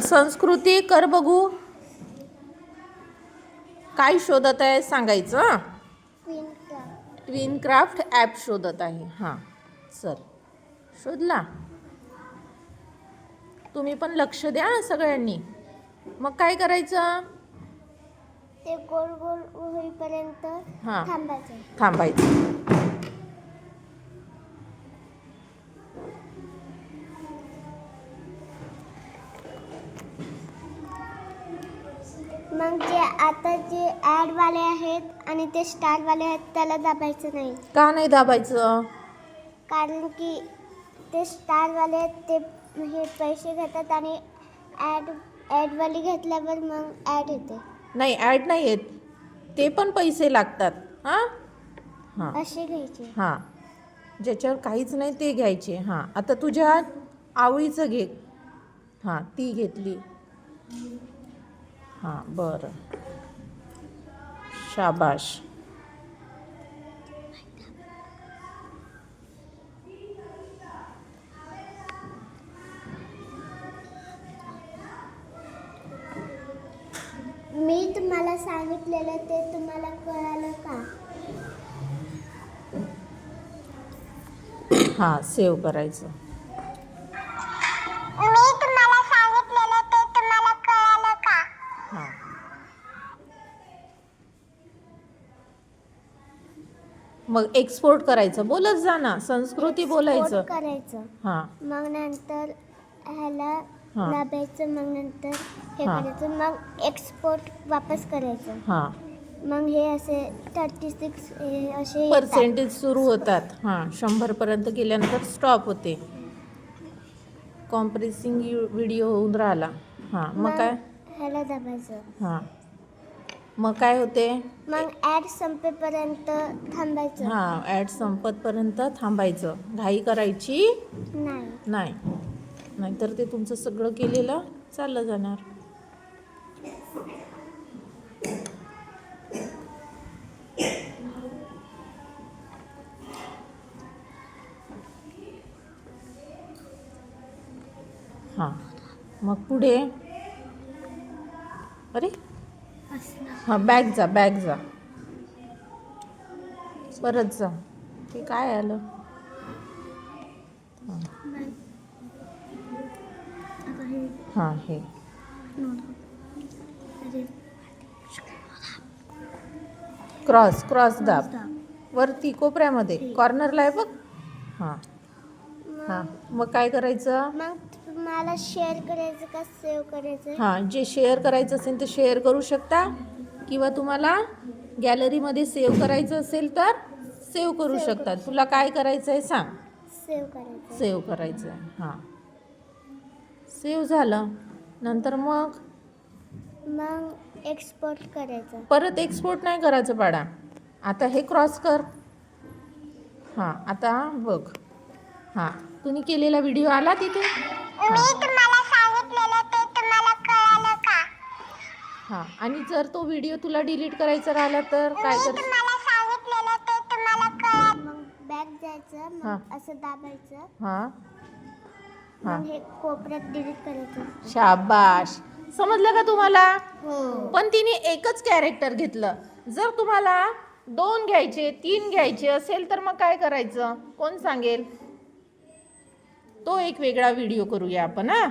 संस्कृती कर बघू. काय शोधत आहे सांगायचं? ट्विन क्राफ्ट ॲप शोधत आहे. हां चल. शोधला. तुम्ही पण लक्ष द्या सगळ्यांनी. मग काय करायचं? ते गोल गोल होईपर्यंत हां. थांबायचं. मग जे आता जे ॲड वाले आहेत आणि ते स्टार वाले आहेत त्याला दाबायचं नाही. का नाही दाबायचं? कारण की ते स्टार वाले आहेत ते हे पैसे घेतात आणि ॲड ॲडवाली घेतल्यावर मग ॲड येते. नाही ॲड नाही येत. ते पण पैसे लागतात. हां? हां. असे घ्यायचे. हां. ज्याच्यावर काहीच नाही ते घ्यायचे. हां. आता तुझ्या आवळीचं घे. हां ती घेतली. हां बरं. शाबाश मी तुम्हाला सांगितलेलं ते तुम्हाला कळालं का? हां सेव्ह करायचं. मग एक्सपोर्ट करायचं. बोलत जा ना. संस्कृती बोलायचं. करायचं. हां. मग नंतर ह्याला हां. दाबायचं मग नंतर हे हां. करायचं. मग एक्सपोर्ट वापस करायचं. हां. मग हे असे थर्टी सिक्स असे येतात. पर्सेंटेज सुरू होतात. हां. शंभरपर्यंत गेल्यानंतर स्टॉप होते. कॉम्प्रेसिंग व्हिडिओ होऊन राहिला. हां. मग काय? ह्याला दाबायचं. हां. मग काय होते? मग ॲड संपेपर्यंत थांबायचं. हां ॲड संपतपर्यंत थांबायचं. घाई करायची नाही. नाही. नाहीतर ते तुमचं सगळं केलेलं चाललं जाणार. हां. मग पुढे? अरे हां बॅग जा बॅग जा. परत जा. ते काय आलं? हां. हे क्रॉस क्रॉस दाब. वरती कोपऱ्यामध्ये. कॉर्नरला आहे बघ. हां. हां. मग काय करायचं? मग तुम्हाला शेअर करायचं का सेव्ह करायचं? हां जे शेअर करायचं असेल ते शेअर करू शकता. किंवा तुम्हाला गॅलरीमध्ये सेव्ह करायचं असेल तर सेव्ह करू शकता. तुला काय करायचं आहे सांग? सेव्ह करायचं. सेव्ह करायचं आहे. हां. सेव्ह झालं. नंतर मग? मग एक्सपोर्ट करायचं. परत एक्सपोर्ट नाही करायचं बाळा. आता हे क्रॉस कर. हां आता बघ. हां. तुम्ही केलेला व्हिडिओ आला तिथे? मी तुम्हाला सांगितलेलं ते तुम्हाला कळालं का? हां. आणि जर तो व्हिडिओ तुला डिलीट करायचा राहिला तर काय कर तुम्हाला सांगितलेलं ते तुम्हाला कळालं. मग बॅग जायचं असं दाबायचं. हां. हां. हे कोपऱ्यात डिलीट करायचं. शाबाश. समजलं का तुम्हाला? हो. पण तिने एकच कॅरेक्टर घेतलं. जर तुम्हाला दोन घ्यायचे तीन घ्यायचे असेल तर मग काय करायचं? कोण सांगेल? तो एक वेगळा व्हिडिओ करूया आपण हां.